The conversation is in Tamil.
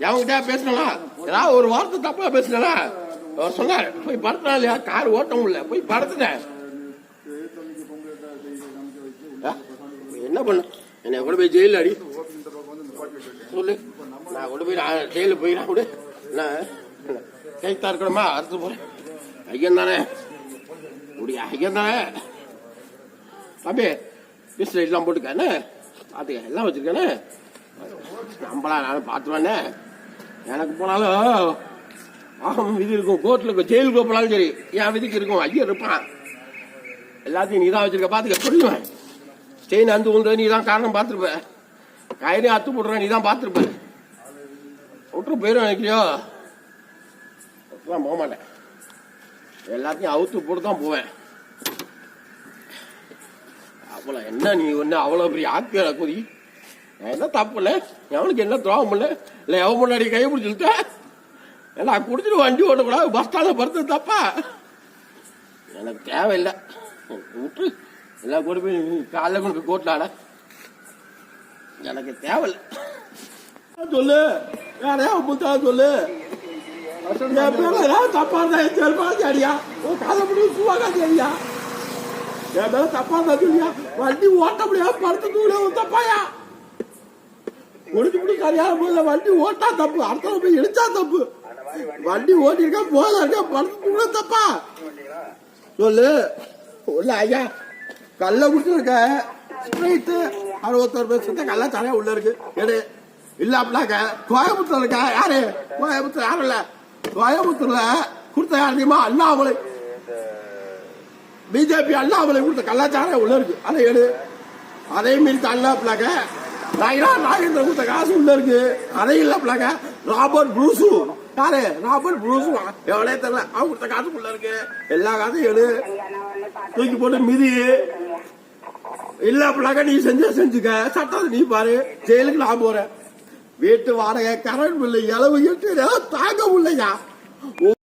எவங்கிட்ட பேசினா ஏதாவது ஒரு வார்த்தை தப்பா பேசினா அவர் சொன்னார் போய் படுத்தினா இல்லையா? கார் ஓட்ட முடியல. போய் படுத்துட்டேன் என்ன பண்ண? என்னை கூட போய் ஜெயிலில் அடி. சொல்லு. நான் கூட போய் நான் ஜெயிலில் போய் கூட நான் கைத்தா இருக்கணுமா? அறுத்து போறேன். ஐயன் தானே? முடிய ஐயன் தானே? தம்பி பிஸ் லைட்லாம் போட்டுக்கானே பார்த்துக்க எல்லாம் வச்சிருக்கானே நம்மளா நானும் பார்த்துருவானே எனக்கு போனாலும் ஆகும் விதி இருக்கும். கோர்ட்டில் இருக்கும். ஜெயிலுக்கு போனாலும் சரி. என் விதிக்கு இருக்கும். ஐயர் இருப்பான். எல்லாத்தையும் நீ தான் வச்சிருக்க. பார்த்துக்க சொல்லுவேன். செயின் அந்து உண்டு நீ தான் காரணம் பார்த்துருப்ப. கயிறே அத்து போடுற நீ தான் பார்த்துருப்ப. விட்டு போயிடும் நினைக்கிறியோ? நான் போக மாட்டேன். எல்லாத்தையும் அவுத்து போட்டு தான் போவேன். அவ்வளோ என்ன நீ ஒன்று அவ்வளோ பெரிய ஆக்கிய குதி என்ன தப்பு இல்லை எவனுக்கு என்ன துரோகம் பண்ணல இல்லை எவன் முன்னாடி கை பிடிச்சிருக்க எல்லாம் குடிச்சிட்டு வண்டி ஓடக்கூடாது பஸ் ஸ்டாண்டில் படுத்து தப்பா? எனக்கு தேவையில்லை. விட்டு. எல்லாம் கூட போய் நீ காலைல கொண்டு போய் எனக்கு தேவையில்லை. சொல்லு. யாரையா முத்தா சொல்லு. என் பேர்ல ஏதாவது தப்பா இருந்தா என் செல்பா சரியா? உன் காலை முடியும் சுவாக்கா சரியா? என் மேல தப்பா இருந்தா சொல்லியா? வண்டி ஓட்ட முடியாது படுத்து தூளே தப்பாயா? முடிச்சு முடி சரியான போதுல வண்டி ஓட்டா தப்பு? அடுத்த போய் இடிச்சா தப்பு? வண்டி ஓட்டிருக்கா போதா இருக்கா படுத்து தப்பா? சொல்லு. உள்ள ஐயா. கல்ல குடிச்சிருக்க. ஸ்ப்ரைட்டு அறுபத்தோரு பேர் சுத்த கல்ல தரையா உள்ள இருக்கு. எடு. இல்ல அப்படின்னாக்க கோயம்புத்தூர் இருக்கா? யாரு? கோயம்புத்தூர் யாரும் இல்ல. கோயம்புத்தூர்ல கொடுத்த யார் தெரியுமா? அண்ணாமலை. பிஜேபி அண்ணாமலை கொடுத்த கலாச்சாரம் உள்ள இருக்கு. அதை எடு. அதே மீறி தள்ளாப்லாக்க நாயிரா நாகேந்திர கொடுத்த காசு உள்ள இருக்கு. அதை இல்லப்லாக்க ராபர்ட் ப்ரூசு. யாரு? Robert Bruce. எவ்வளோ தெரியல. அவன் கொடுத்த காசு உள்ள இருக்கு. எல்லா காசும் எடு. தூக்கி போட்டு மிதி. இல்ல நீ செஞ்ச செஞ்சுக்க. சட்டத்தை நீ பாரு. ஜெயிலுக்கு நான் போறேன். வீட்டு வாடகை கரண்ட் பில்லு இளவு எட்டு தாங்க முடியலையா?